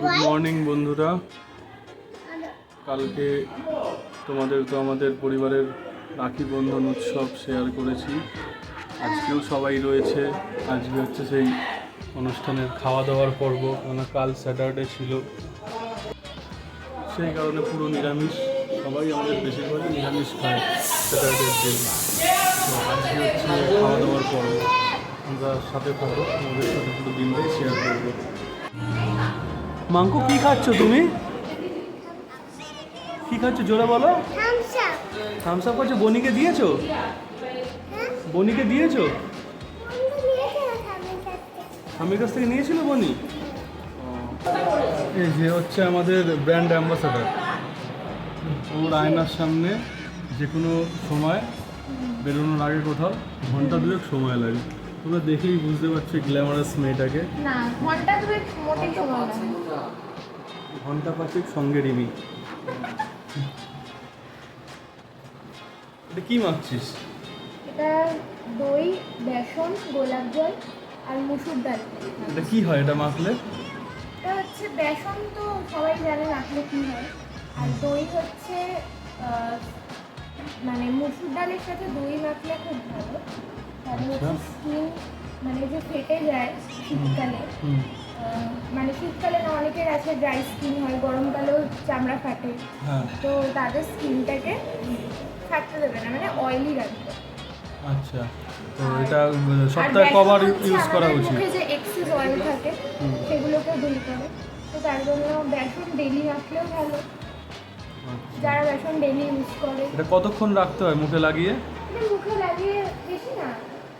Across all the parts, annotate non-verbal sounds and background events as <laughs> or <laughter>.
Good morning বন্ধুরা। কালকে তোমাদের তো আমাদের পরিবারের রাখি বন্ধন উৎসব শেয়ার করেছি। আজকেও সবাই রয়েছে। আজকে হচ্ছে সেই অনুষ্ঠানের খাওয়া দাওয়ার পর্ব। কেন কাল স্যাটারডে ছিল। সেই কারণে পুরো নিরামিষ। সবাই আমাদের বেশিরভাগই নিরামিষ খায় স্যাটারডের দিন। আজকে হচ্ছে খাওয়া দাওয়ার পর্ব। আমরা সাথে থাকব। আমাদের সাথে পুরো দিনটাই শেয়ার করব। মাংকু কি খাচ্ছ তুমি? কি খাচ্ছ? জোরে বলো। থামস আপ করছ? বনিকে দিয়েছ? বনিকে দিয়েছ? স্বামীর কাছ থেকে নিয়েছিল বনি এই যে হচ্ছে আমাদের ব্র্যান্ড অ্যাম্বাসাডার। ওর আয়নার সামনে যে কোনো সময় বেরোনোর আগে কোথাও ঘণ্টা দুয়েক সময় লাগে। তোমরা দেখেই বুঝতে পারছ গ্ল্যামারাস মেয়েটাকে। না ঘণ্টা দুয়েক মোটেই সময় লাগে ঘণ্টা পাঁচেক সঙ্গে রিমি। এটা কি মাখছিস? এটা দই বেসন গোলাপ জল আর মুসুর ডাল। এটা কি হয় এটা মাখলে? এটা হচ্ছে বেসন তো সবাই জানে রাখলে কি হয়। আর দই হচ্ছে মানে মুসুর ডালের সাথে দই মাখলে খুব ভালো। স্কিন মানে যে ফেটে যায় শীতকালে মানে শীতকালে না অনেকের আছে ড্রাই স্কিন হয় গরমকালেও চামড়া ফাটে। হ্যাঁ। তো তাদের স্কিনটাকে ফাটতে দেবে না মানে অয়েলি রাখবে। আচ্ছা। তো এটা সপ্তাহে কবার ইউজ করা উচিত। যে এক্সেস অয়েল থাকে সেগুলোকে দূর করে। তো তার জন্য বেসন ডেলি রাখলেও ভালো। আচ্ছা। যারা বেসন ডেলি ইউজ করে। এটা কতক্ষণ রাখতে হয় মুখে লাগিয়ে? মানে মুখে লাগিয়ে বেশি না।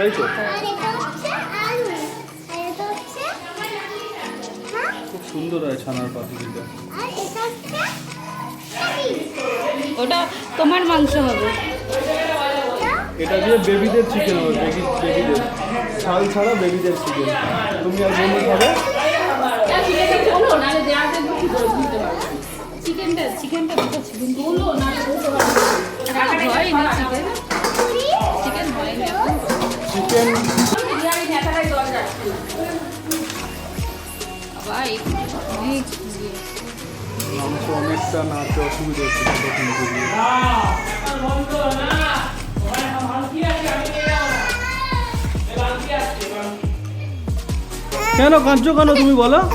তাই তো হ্যাঁ? খুব সুন্দর হয় ছানার চিজ। ওটা তোমার মাংস হবে। এটা? দিয়ে বেবিদের চিকেন হবে বেবি বেবিদের ছাল ছাড়া বেবিদের চিকেন তুমি আর বন্ধু খাবে? চিকেনটা চিকেনটা দুটো চিকেন হয় না চিকেন চিকেন হয় না চিকেন মাংস অনেকটা নাচতে অসুবিধা হচ্ছে। কেন কাঁদছো কেন তুমি বলো? <laughs>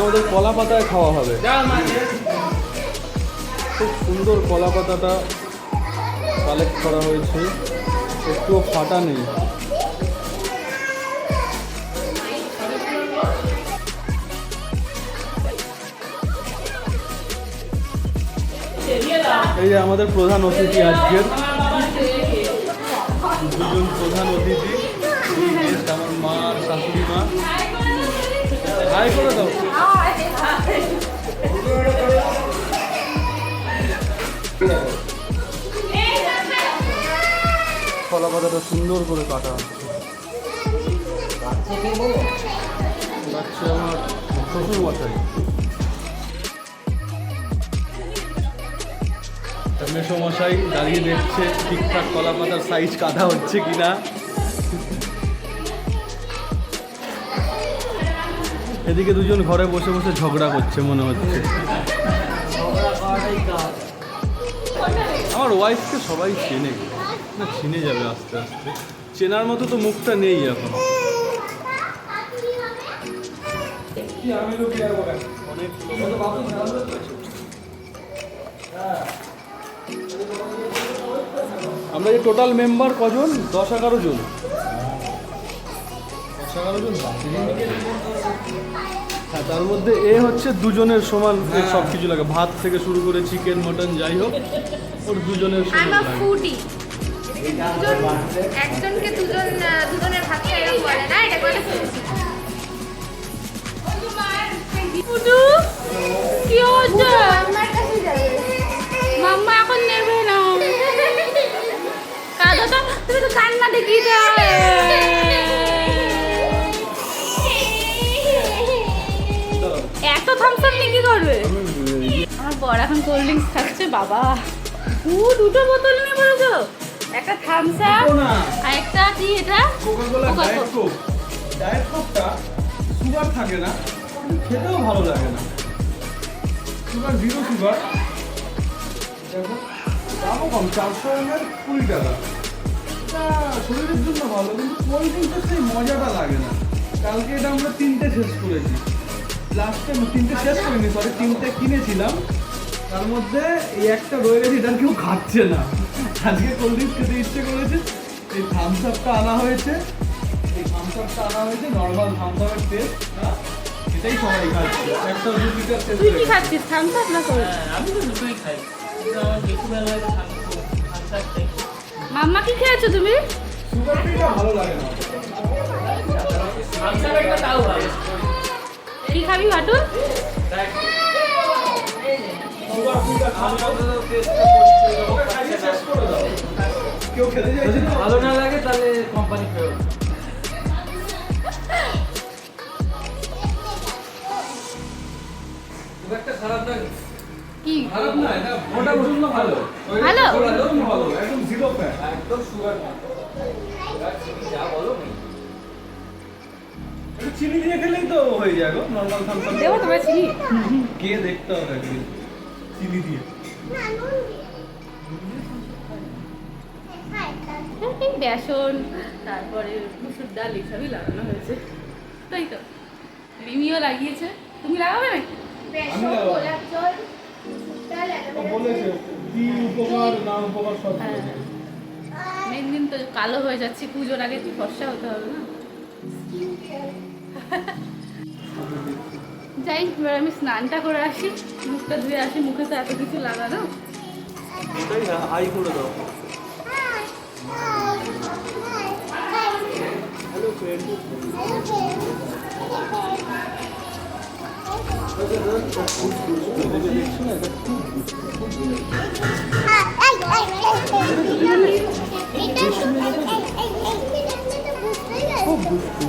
আমাদের কলা পাতায় খাওয়া হবে। সুন্দর কলা পাতাটা কালেক্ট করা হয়েছে। একটুও ফাটা নেই। এই আমাদের প্রধান অতিথি আজকের। দুজন প্রধান অতিথি। আমার মা আর শাশুড়ি মা। হাই করে দাও। কলা পাতাটা সুন্দর করে কাটা হচ্ছে। যাচ্ছে আমার শ্বশুর মশাই মেশো মশাই দাঁড়িয়ে দেখছে ঠিকঠাক কলা পাতার সাইজ কাটা হচ্ছে কিনা। এদিকে দুজন ঘরে বসে বসে ঝগড়া করছে মনে হচ্ছে। আমার ওয়াইফকে সবাই চেনে। না চিনে যাবে আস্তে আস্তে। চেনার মতো তো মুখটা নেই এখন। আমরা যে টোটাল মেম্বার কজন? দশ এগারো জন। দশ এগারো জন হ্যাঁ তার মধ্যে এ হচ্ছে দুজনের সমান সব কিছু লাগে। ভাত থেকে শুরু করে চিকেন মটন যাই হোক ওর দুজনের সমান লাগে। একজনকে দুজন দুজনের ভাত বলে না? এটা করে এত থামসাম নিয়ে কি করবে? আমার বর এখন কোল্ড ড্রিঙ্কস খাচ্ছে বাবা। ও দুটো বোতল নিয়ে বলেছ একটা থামস আপ আর একটা কি এটা? Coca cola. Diet coke diet কোকটা sugar থাকে না খেতেও ভালো লাগে না। সুগার জিরো সুগার দেখো দামও কম চারশো এমএল কুড়ি টাকা। শরীরের জন্য ভালো কিন্তু কোল্ড ড্রিঙ্কসের সেই মজাটা লাগে না। কালকে এটা আমরা তিনটে শেষ করেছি। লাস্টে তিনটে শেষ করিনি সরি তিনটে কিনেছিলাম। তার মধ্যে এই একটা রয়ে গেছে এটা কেউ খাচ্ছে না। আজকে কোল্ড ড্রিঙ্কস খেতে ইচ্ছে করেছে? এই থামস আপটা আনা হয়েছে। এই থামস আপটা আনা হয়েছে নর্মাল থামস আপের টেস্ট এটাই সবাই খাচ্ছে। একটা দু লিটার টেস্ট তুই কি খাচ্ছিস থামস আপ না কোল্ড হ্যাঁ, আমি তো দুটোই খাই। হয় মাম্মা কি খেয়েছো তুমি? সুগার ফ্রিটা ভালো লাগে না। একটা তাও ভালো কি খাবি বাটু সুগার ফ্রিটা খাইয়ে শেষ করে দাও কেউ খেতে চাইছে যদি ভালো না লাগে তাহলে কোম্পানি ফেরত খুব একটা খারাপ লাগে কি? খারাপ না এটা ওটা ভালো। ভালো? ভালো একদম জিরো ফ্যাট একদম সুগার যা বলো চিনি দিয়ে খেলেই তো হয়ে যায় গো নর্মাল থামসাম দেবো তোমার চিনি। কে দেখতে হবে চিনি দিয়ে। বেসন তারপরে মুসুর ডাল এসবই লাগানো হয়েছে। তাই তো। রিমিও লাগিয়েছে। তুমি লাগাবে নাকি? বেসন গোলাপ জল কি হ্যাঁ। মেন দিন তো কালো হয়ে যাচ্ছে পুজোর আগে একটু ফর্সা হতে হবে না? যাই এবার আমি স্নানটা করে আসি মুখটা ধুয়ে আসি মুখে তো এত কিছু লাগানো ওটাই হাই করে দাও হ্যালো ফ্রেন্ড খুব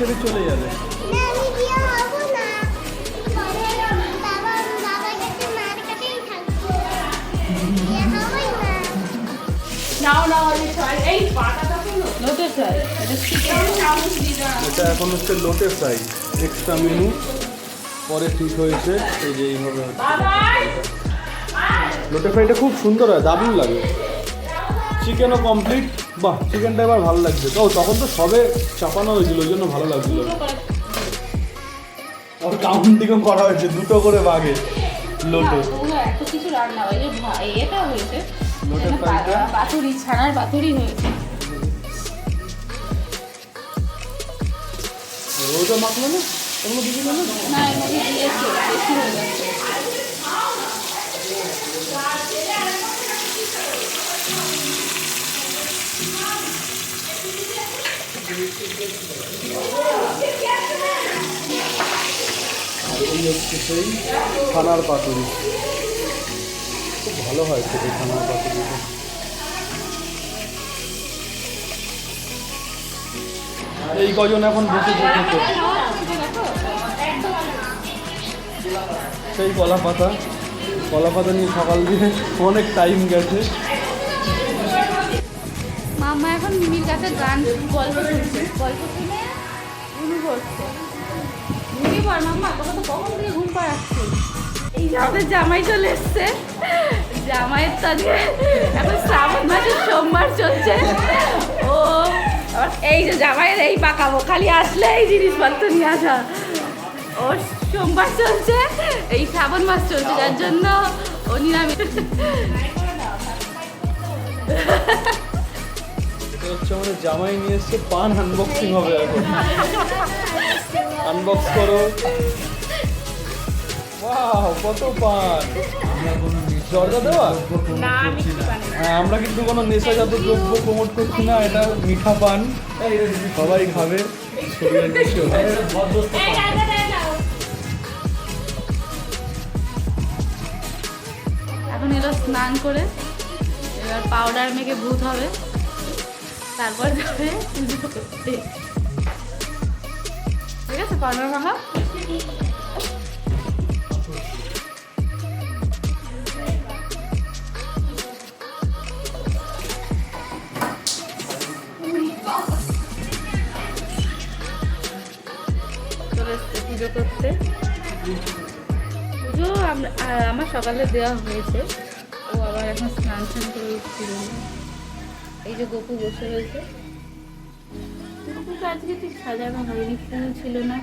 হলো লোটেস হয় এটা এখন হচ্ছে লোটে ফ্রাই এক্সট্রা মেনু পরে ঠিক হয়েছে। এই যে এইভাবে হচ্ছে। লোটে ফ্রাইটা খুব সুন্দর হয় দারুণ লাগে। চিকেনও কমপ্লিট বাহ চিকেনটা এবার ভালো লাগছে। তো তখন তো সবে চাপানো হয়েছিল ওই জন্য ভালো লাগছিল। আর কাউন্টিংও করা হয়েছে দুটো করে বাঘে লোটে। এত কিছু রান্না হয় এটা হয়েছে। লোটে পাতুরি ছানার পাতুরি হয়েছে। ওটা মাখলো না? ওগুলো দিবি না? না দিয়েছে বেশি হয়ে যাচ্ছে। ছানার পাতুরি। খুব ভালো হয় খেতে ছানার পাতুরিটা এই কজন এখন বসে বসে সেই কলা পাতা কলা পাতা নিয়ে সকাল দিয়ে অনেক টাইম গেছে। মিমির কাছে গান, গল্প শুনছে। গল্প শুনে ঘুম পড়ছে ঘুমিয়ে পড়, মাম্মা তোকে তো কখন থেকে ঘুম পাড়াচ্ছি? এই আমাদের জামাই চলে এসছে। জামাইয়ের তো এখন শ্রাবণ মাসের সোমবার চলছে। ও এই যে জামাইয়ের এই পাকাবো, খালি আসলে এই জিনিসপত্র নিয়ে আসা। ও, সোমবার চলছে, এই শ্রাবণ মাস চলছে, যার জন্য ও নিরামিষ। হচ্ছে আমাদের জামাই নিয়ে এসছে পান আনবক্সিং হবে এখন। আনবক্স করো। ওয়াও কত পান। জর্দা দেওয়া? হ্যাঁ আমরা কিন্তু কোনো নেশাজাত দ্রব্য প্রমোট করছি না এটা মিঠা পান। সবাই খাবে। এখন এলো স্নান করে এবার পাউডার মেখে ভূত হবে। তারপর যাবে পুজো করতে ঠিক আছে মাখা চলে পুজো করতে। পুজো আমার সকালে দেওয়া হয়েছে। ও আবার এখন স্নান টান করে উঠছিল। এই যে গপু বসে রয়েছে। গপুকে আজকে ঠিক সাজানো হয়নি ফুল ছিল না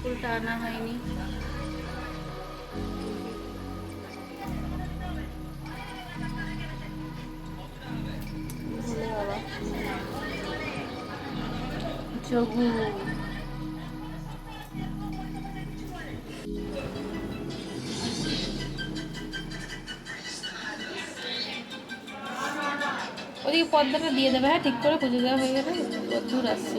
ফুলটা আনা হয়নি। বাবা। যোগু ওদিকে পর্দাটা দিয়ে দেবে হ্যাঁ ঠিক করে পুজো দেওয়া হয়ে গেলে দূর আসছে।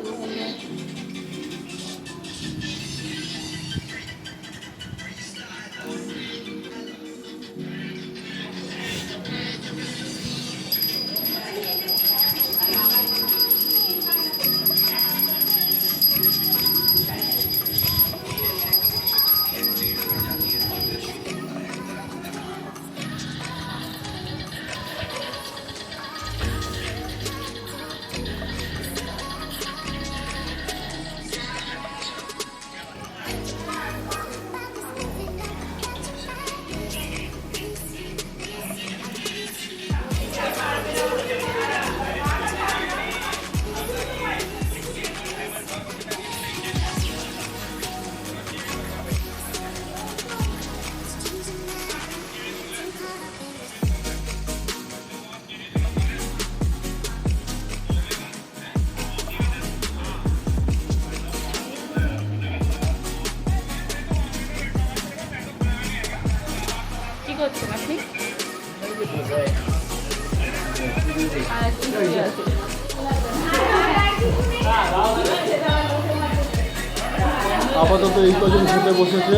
আপাতত এই কজন খেতে বসেছে।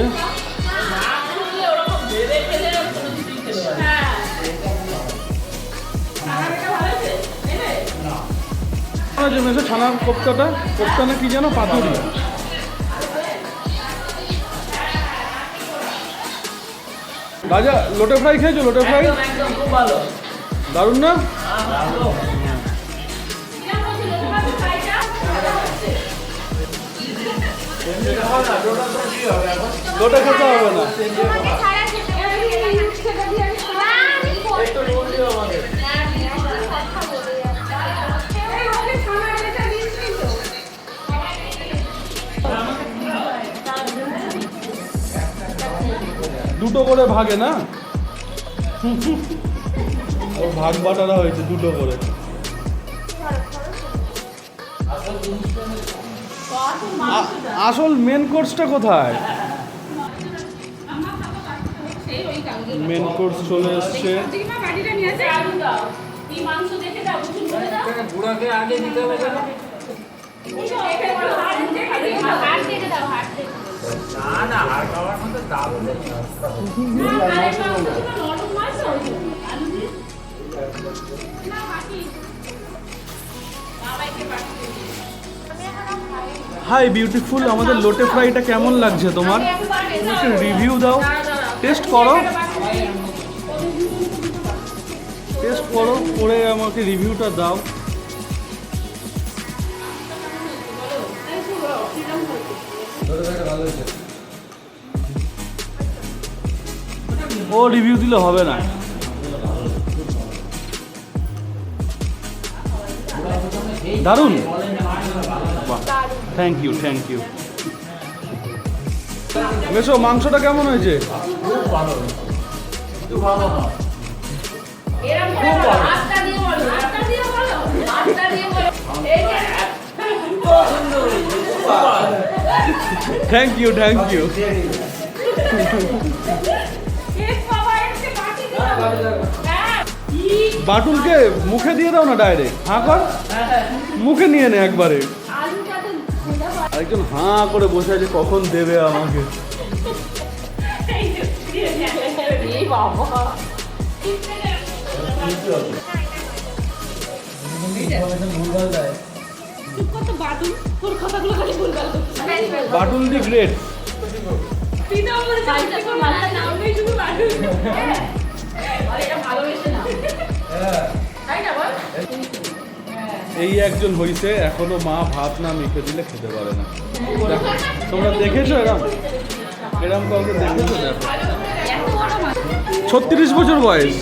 মেসে ছানার কোপ্তাটা কোপ্তা না কি যেন পাতুরি। রাজা লোটে ফ্রাই খেয়েছো লোটে ফ্রাই? দারুণ না? লোটে খেতে হবে না দুটো করে ভাগে না? ও ভাগ বাটারা হয়েছে দুটো করে। আ- আসল মেন কোর্সটা কোথায়? সেই ওই কাগজে মেন কোর্স চলে এসছে বাবাইকে পাঠিয়ে হাই বিউটিফুল আমাদের লোটে ফ্রাইটা কেমন লাগছে তোমার? রিভিউ দাও। টেস্ট করো। টেস্ট করো, করে আমাকে রিভিউটা দাও। ও রিভিউ দিলে হবে না। দারুণ। থ্যাংক ইউ থ্যাংক ইউ মেশো মাংসটা কেমন হয়েছে? থ্যাংক ইউ থ্যাংক ইউ বাবা বাটুলকে মুখে দিয়ে দাও না ডাইরেক্ট হাঁ কর মুখে নিয়ে নে একবারে আরেকজন হাঁ করে বসে আছে, কখন দেবে আমাকে বাটুল। The great. হ্যাঁ। ভালোবেসে? এই একজন হইছে এখনও মা ভাত না মেখে দিলে খেতে পারে না। তোমরা দেখেছ এরম? এরম কাউকে দেখেছ দেখো। ছত্রিশ বছর বয়স।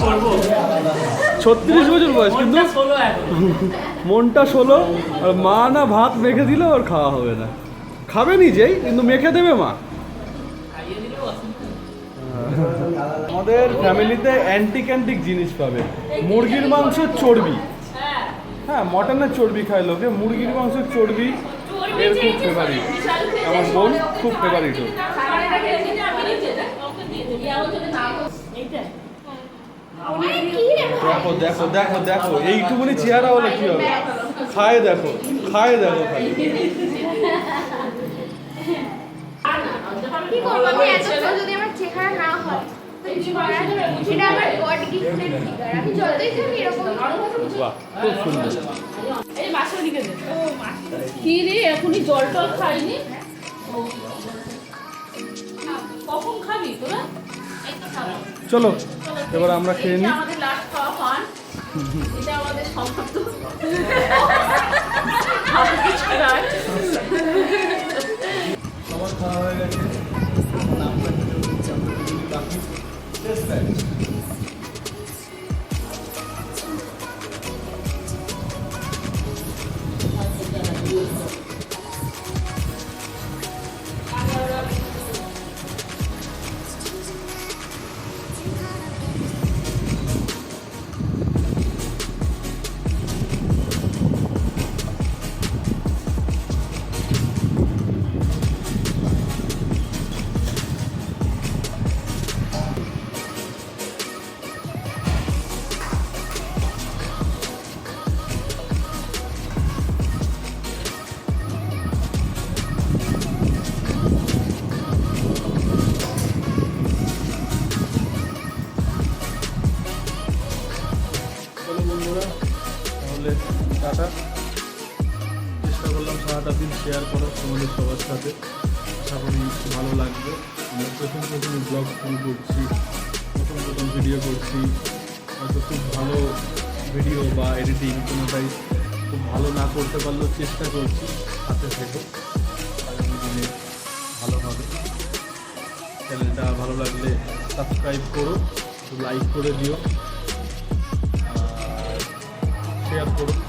ছত্রিশ বছর বয়স কিন্তু মনটা ষোলো আর মা না ভাত মেখে দিলে ওর খাওয়া হবে না। খাবে নিজেই কিন্তু মেখে দেবে মা। আমাদের ফ্যামিলিতে অ্যান্টিক অ্যান্টিক জিনিস পাবে। মুরগির মাংসের চর্বি। হ্যাঁ। হ্যাঁ মটনের চর্বি খায় লোকে। মুরগির মাংসের চর্বি চর্বি এর খুব ফেভারিট আমার বোন খুব ফেভারিট? দেখো দেখো দেখো দেখো। এইটুকুনি চেহারা হলে কি হবে? খায় দেখো খায় দেখো খালি। চেহারা না হয় তো কিছু করার নেই। সেটা আমার গড গিফটেড ফিগার আমি যতই থাকি এরকম খুব সুন্দর এই মাছের দিকে দে। ও, মাছ। কি রে এখনই জল টল খাইনি কখন খাবি তোরা এই তো খাব। চলো এবার আমরা খেয়ে নিই আমাদের লাস্ট খাওয়া পান এটা আমাদের সমাপ্ত আর কিছু নয়। সবার খাওয়া হয়ে গেছে চলো বন্ধুরা তাহলে টাটা। চেষ্টা করলাম সারাটা দিন শেয়ার করার তোমাদের সবার সাথে। আশা করি ভালো লাগবে। প্রথম প্রথম ব্লগ শুরু করছি, প্রথম প্রথম ভিডিও করছি। হয়তো খুব ভালো ভিডিও বা এডিটিং কোনোটাই খুব ভালো না করতে পারলেও চেষ্টা করছি হাতে থেকে। আগামী দিনে ভালো হবে। চ্যানেলটা ভালো লাগলে সাবস্ক্রাইব করো লাইক করে দিও। আর শেয়ার করো